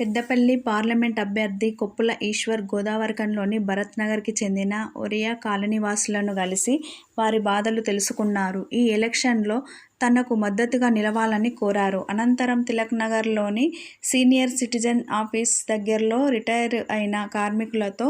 Peddapalli parliament అభ్యర్థి కొప్పుల ఈశ్వర్ గోదావరిఖనిలోని భరత్ నగర్కి చెందిన ఒరియా కాలనీవాసులను కలిసి వారి బాధలు తెలుసుకున్నారు. ఈ ఎలక్షన్లో తనకు మద్దతుగా నిలవాలని కోరారు. అనంతరం తిలక్ నగర్లోని సీనియర్ సిటిజన్ ఆఫీస్ దగ్గరలో రిటైర్ అయిన కార్మికులతో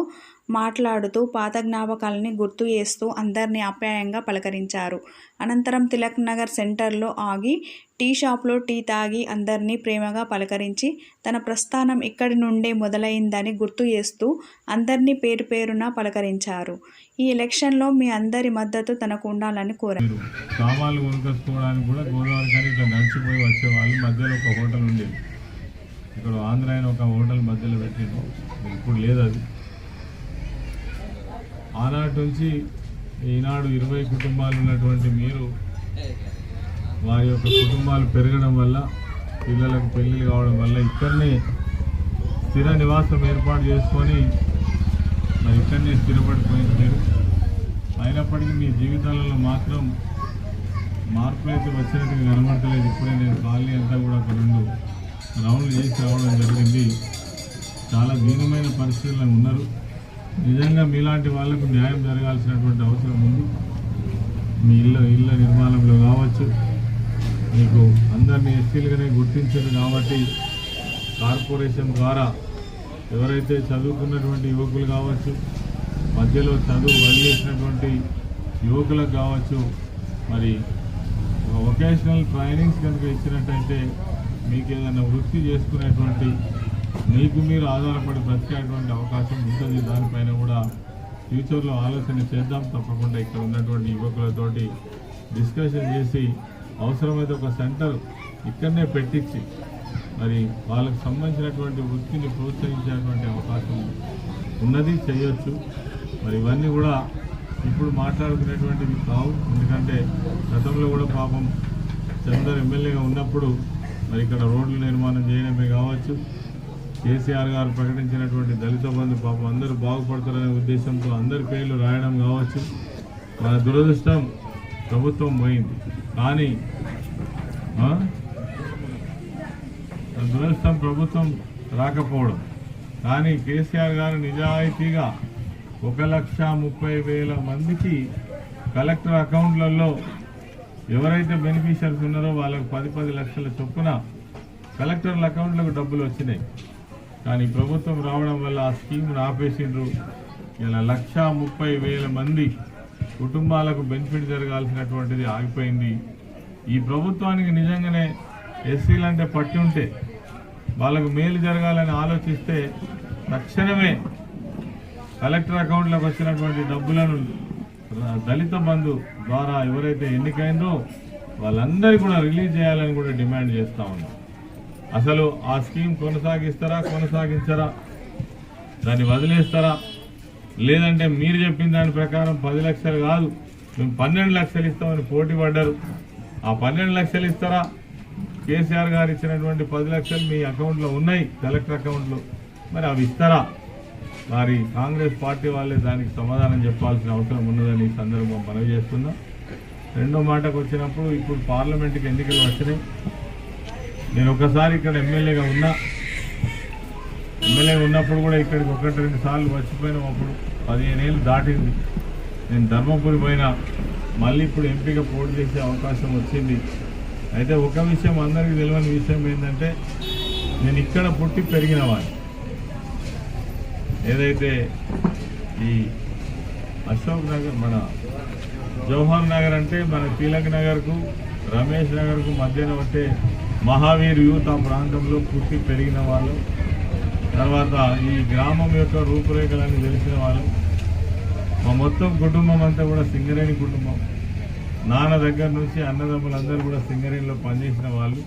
మాట్లాడుతూ పాత జ్ఞాపకాలని గుర్తు చేస్తూ అందరినీ ఆప్యాయంగా పలకరించారు. అనంతరం తిలక్ నగర్ సెంటర్లో ఆగి టీ షాప్లో టీ తాగి అందరినీ ప్రేమగా పలకరించి తన ప్రస్థానం ఇక్కడి నుండే మొదలైందని గుర్తు చేస్తూ అందరినీ పేరు పేరున పలకరించారు. ఈ ఎలక్షన్లో మీ అందరి మద్దతు తనకు ఉండాలని కోరారు. సామాన్లు కూడా గోదావరి కానీ ఇట్లా నడిచిపోయి వచ్చేవాళ్ళు మధ్యలో ఒక హోటల్ ఉండేది ఇక్కడ ఆంధ్ర ఒక హోటల్ మధ్యలో పెట్టిండు ఇప్పుడు లేదు అది ఆనాటి నుంచి ఈనాడు ఇరవై కుటుంబాలు ఉన్నటువంటి మీరు వారి యొక్క కుటుంబాలు పెరగడం వల్ల పిల్లలకు పెళ్ళిళ్ళు కావడం వల్ల ఇక్కడనే స్థిర నివాసం ఏర్పాటు చేసుకొని మరి ఇక్కడనే స్థిరపడిపోయింది మీరు. అయినప్పటికీ మీ జీవితాలలో మాత్రం మార్పులు అయితే వచ్చినట్టుగా కనబడతలేదు ఇప్పుడే నేను కాలనీ అంతా కూడా ఒక రెండు రౌండ్లు చేసి రావడం జరిగింది. చాలా దీనమైన పరిస్థితుల్లో ఉన్నారు. నిజంగా మీలాంటి వాళ్ళకు న్యాయం జరగాల్సినటువంటి అవసరం ఉంది. మీ ఇల్లు ఇళ్ళ నిర్మాణంలో కావచ్చు. మీకు అందరినీ ఎస్సీలుగానే గుర్తించారు కాబట్టి కార్పొరేషన్ ద్వారా ఎవరైతే చదువుకున్నటువంటి యువకులు కావచ్చు మధ్యలో చదువు వదిలేసినటువంటి యువకులకు కావచ్చు మరి వొకేషనల్ ట్రైనింగ్స్ కనుక ఇచ్చినట్టయితే మీకు ఏదైనా వృత్తి చేసుకునేటువంటి మీకు మీరు ఆధారపడి బ్రతికేటువంటి అవకాశం ఉంటుంది. దానిపైన కూడా ఫ్యూచర్లో ఆలోచన చేద్దాం. తప్పకుండా ఇక్కడ ఉన్నటువంటి యువకులతోటి డిస్కషన్ చేసి అవసరమైతే ఒక సెంటర్ ఇక్కడనే పెట్టించి మరి వాళ్ళకు సంబంధించినటువంటి వృత్తిని ప్రోత్సహించేటువంటి అవకాశం ఉన్నది. చేయొచ్చు. మరి ఇవన్నీ కూడా ఇప్పుడు మాట్లాడుకునేటువంటివి కావు. ఎందుకంటే గతంలో కూడా పాపం చందర్ ఎమ్మెల్యేగా ఉన్నప్పుడు మరి ఇక్కడ రోడ్లు నిర్మాణం చేయడమే కావచ్చు. కేసీఆర్ గారు ప్రకటించినటువంటి దళిత బంధు పాపం అందరూ బాగుపడతారనే ఉద్దేశంతో అందరి పేర్లు రాయడం కావచ్చు. మన దురదృష్టం ప్రభుత్వం పోయింది. కానీ దురదృష్టం ప్రభుత్వం రాకపోవడం. కానీ కేసీఆర్ గారు నిజాయితీగా ఒక లక్ష ముప్పై వేల మందికి కలెక్టర్ అకౌంట్లలో ఎవరైతే బెనిఫిషియర్స్ ఉన్నారో వాళ్ళకు పది పది లక్షల చొప్పున కలెక్టర్ల అకౌంట్లకు డబ్బులు వచ్చినాయి. కానీ ప్రభుత్వం రావడం వల్ల ఆ స్కీమ్ను ఆపేసిండ్రు. ఇలా లక్షా ముప్పై వేల మంది కుటుంబాలకు బెనిఫిట్ జరగాల్సినటువంటిది ఆగిపోయింది. ఈ ప్రభుత్వానికి నిజంగానే ఎస్సీలు అంటే పట్టి ఉంటే వాళ్ళకు మేలు జరగాలని ఆలోచిస్తే తక్షణమే కలెక్టర్ అకౌంట్లోకి వచ్చినటువంటి డబ్బులను దళిత బంధు ద్వారా ఎవరైతే ఎన్నికైందో వాళ్ళందరూ కూడా రిలీజ్ చేయాలని కూడా డిమాండ్ చేస్తా ఉన్నాం. అసలు ఆ స్కీమ్ కొనసాగిస్తారా కొనసాగించరా? దాన్ని వదిలేస్తారా? లేదంటే మీరు చెప్పిన దాని ప్రకారం పది లక్షలు కాదు మేము పన్నెండు లక్షలు ఇస్తామని పోటీ పడ్డారు. ఆ పన్నెండు లక్షలు ఇస్తారా? కేసీఆర్ గారు ఇచ్చినటువంటి పది లక్షలు మీ అకౌంట్లో ఉన్నాయి కలెక్టర్ అకౌంట్లో. మరి అవి ఇస్తారా? మరి కాంగ్రెస్ పార్టీ వాళ్ళే దానికి సమాధానం చెప్పాల్సిన అవసరం ఉన్నదని ఈ సందర్భం మనవి చేస్తున్నాం. రెండో మాటకు వచ్చినప్పుడు ఇప్పుడు పార్లమెంట్కి ఎన్నికలు వచ్చినాయి. నేను ఒకసారి ఇక్కడ ఎమ్మెల్యేగా ఉన్నా ఎమ్మెల్యే ఉన్నప్పుడు కూడా ఇక్కడికి ఒకటి రెండు సార్లు వచ్చిపోయినాం అప్పుడు. పదిహేను ఏళ్ళు దాటింది. నేను ధర్మపురి పోయినా మళ్ళీ ఇప్పుడు ఎంపీగా పోటీ చేసే అవకాశం వచ్చింది. అయితే ఒక విషయం అందరికీ తెలియని విషయం ఏంటంటే నేను ఇక్కడ పుట్టి పెరిగిన వాడిని. ఏదైతే ఈ అశోక్ నగర్ మన జవహర్ నగర్ అంటే మన తిలక్ నగర్కు రమేష్ నగర్కు మధ్యన ఉంటే మహావీర్ యూత్ ఆ ప్రాంతంలో పుట్టి పెరిగిన వాళ్ళు తర్వాత ఈ గ్రామం యొక్క రూపురేఖలన్నీ తెలిసిన వాళ్ళు మా మొత్తం కుటుంబం అంతా కూడా సింగరేణి కుటుంబం. నాన్న దగ్గర నుంచి అన్నదమ్ములందరూ కూడా సింగరేణిలో పనిచేసిన వాళ్ళు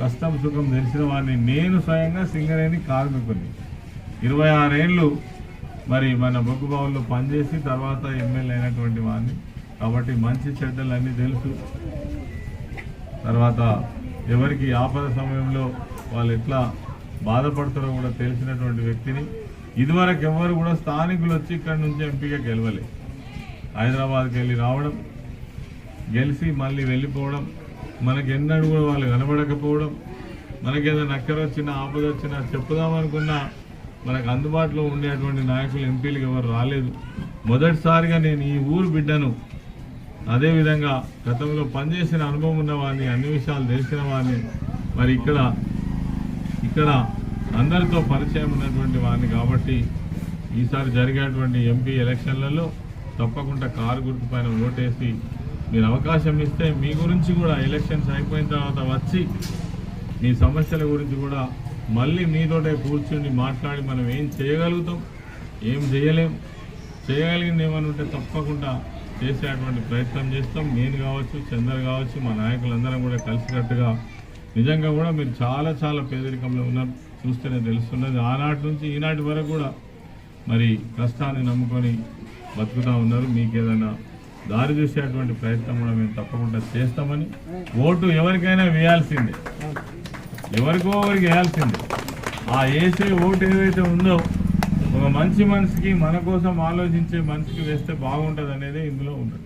కష్టం సుఖం తెలిసిన వాడిని నేను స్వయంగా సింగరేణి కార్మికుని. ఇరవై ఆరేళ్ళు మరి మన బొగ్గుబావుల్లో పనిచేసి తర్వాత ఎమ్మెల్యే అయినటువంటి వాడిని. కాబట్టి మంచి చెడ్డలు అన్నీ తెలుసు. తర్వాత ఎవరికి ఆపద సమయంలో వాళ్ళు ఎట్లా బాధపడతారో కూడా తెలిసినటువంటి వ్యక్తిని ఇదివరకు ఎవరు కూడా స్థానికులు వచ్చి ఇక్కడ నుంచి ఎంపీగా గెలవలే. హైదరాబాద్కి వెళ్ళి రావడం గెలిచి మళ్ళీ వెళ్ళిపోవడం మనకి ఎన్నడూ కూడా వాళ్ళు కనబడకపోవడం మనకేదైనా నక్కర వచ్చినా ఆపద వచ్చినా చెప్పుదామనుకున్నా మనకు అందుబాటులో ఉండేటువంటి నాయకులు ఎంపీలు ఎవరు రాలేదు. మొదటిసారిగా నేను ఈ ఊరు బిడ్డను అదేవిధంగా గతంలో పనిచేసిన అనుభవం ఉన్నవాడిని అన్ని విషయాలు తెలిసిన వాడిని మరి ఇక్కడ ఇక్కడ అందరితో పరిచయం ఉన్నటువంటి వాడిని కాబట్టి ఈసారి జరిగేటువంటి ఎంపీ ఎలక్షన్లలో తప్పకుండా కారు గుర్తు పైన ఓటేసి మీరు అవకాశం ఇస్తే మీ గురించి కూడా ఎలక్షన్స్ అయిపోయిన తర్వాత వచ్చి మీ సమస్యల గురించి కూడా మళ్ళీ మీతోటే కూర్చుని మాట్లాడి మనం ఏం చేయగలుగుతాం ఏం చేయలేం చేయగలిగింది ఏమని ఉంటే తప్పకుండా చేసేటువంటి ప్రయత్నం చేస్తాం. నేను కావచ్చు చందర్ కావచ్చు మా నాయకులందరం కూడా కలిసికట్టుగా నిజంగా కూడా మీరు చాలా చాలా పేదరికంలో ఉన్నారు. చూస్తేనే తెలుస్తున్నది. ఆనాటి నుంచి ఈనాటి వరకు కూడా మరి కష్టాన్ని నమ్ముకొని బతుకుతూ ఉన్నారు. మీకు ఏదైనా దారి చూసేటువంటి ప్రయత్నం కూడా మేము తప్పకుండా చేస్తామని ఓటు ఎవరికైనా వేయాల్సిందే. ఎవరికో ఎవరికి వేయాల్సిందే. ఆ వేసే ఓటు ఏదైతే ఉందో ఒక మంచి మనిషికి మన కోసం ఆలోచించే మనిషికి వేస్తే బాగుంటుంది అనేది ఇందులో ఉంటుంది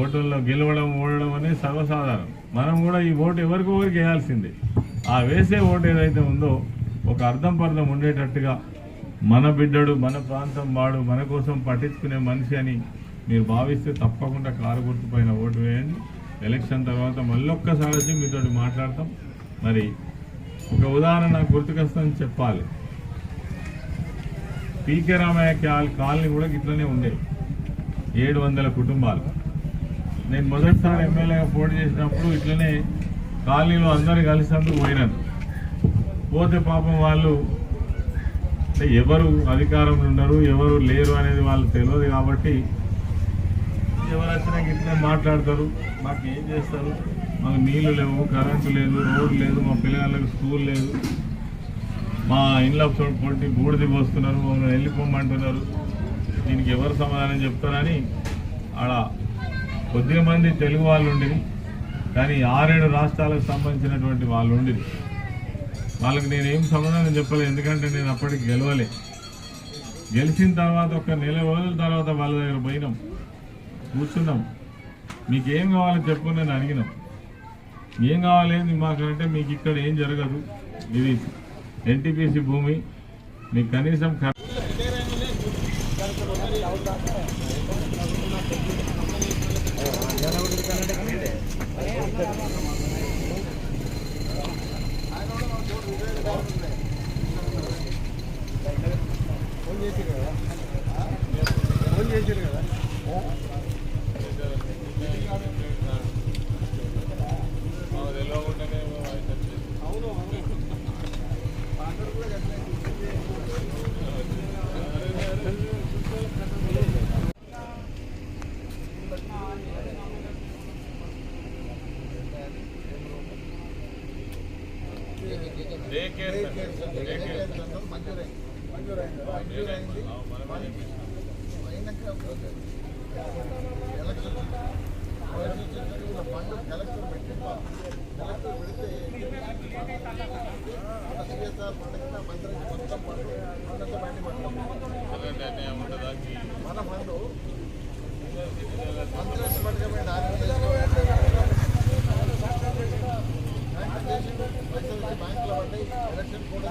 ఓటుల్లో గెలవడం ఓడడం అనేది సర్వసాధారణం. మనం కూడా ఈ ఓటు ఎవరికి ఎవరికి వేయాల్సిందే. ఆ వేసే ఓటు ఏదైతే ఉందో ఒక అర్థం పర్థం ఉండేటట్టుగా మన బిడ్డడు మన ప్రాంతం వాడు మన కోసం పట్టించుకునే మనిషి అని మీరు భావిస్తే తప్పకుండా కారు గుర్తుపైన ఓటు వేయండి. ఎలక్షన్ తర్వాత మళ్ళొక్కసారి వచ్చి మీతో మాట్లాడతాం. మరి ఒక ఉదాహరణ నాకు గుర్తుకొస్తుందని చెప్పాలి. పీకే రామయ్య కాలనీ కూడా ఇట్లనే ఉండేవి ఏడు వందల కుటుంబాలు. నేను మొదటిసారి ఎమ్మెల్యేగా పోటీ చేసినప్పుడు ఇట్లనే కాలనీలో అందరు కలిసినందుకు పోయినాను. పోతే పాపం వాళ్ళు అంటే ఎవరు అధికారంలో ఉన్నారు ఎవరు లేరు అనేది వాళ్ళు తెలియదు కాబట్టి ఎవరు వచ్చినా ఇట్లనే మాట్లాడతారు. మాకు ఏం చేస్తారు? మాకు నీళ్ళు లేవు కరెంటు లేదు రోడ్డు లేదు మా పిల్లగాళ్ళకి స్కూల్ లేదు. మా ఇంట్లో కొట్టి బూడిది పోస్తున్నారు మమ్మల్ని వెళ్ళిపోమంటున్నారు. దీనికి ఎవరు సమాధానం చెప్తారని ఆడ కొద్దిగా మంది తెలుగు వాళ్ళు ఉండేది కానీ ఆరేడు రాష్ట్రాలకు సంబంధించినటువంటి వాళ్ళు ఉండేది వాళ్ళకి నేను ఏం సమాధానం చెప్పలేదు ఎందుకంటే నేను అప్పటికి గెలవలే. గెలిచిన తర్వాత ఒక నెల రోజుల తర్వాత వాళ్ళ దగ్గర పోయినాం. కూర్చున్నాం. మీకు ఏం కావాలో చెప్పు నేను అడిగినాం. ఏం కావాలేంది మాకంటే మీకు ఇక్కడ ఏం జరగదు. ఇది ఎన్టీపీసీ భూమి మీకు కనీసం అవును. Election care centre. డే పెడితే సెంటర్. ఆ, మనమే చల్లటి అన్యాయం ఉంటుందా? మన ఫండ్ బ్యాంకులో పడ్డాయి ఎలక్షన్ కూడా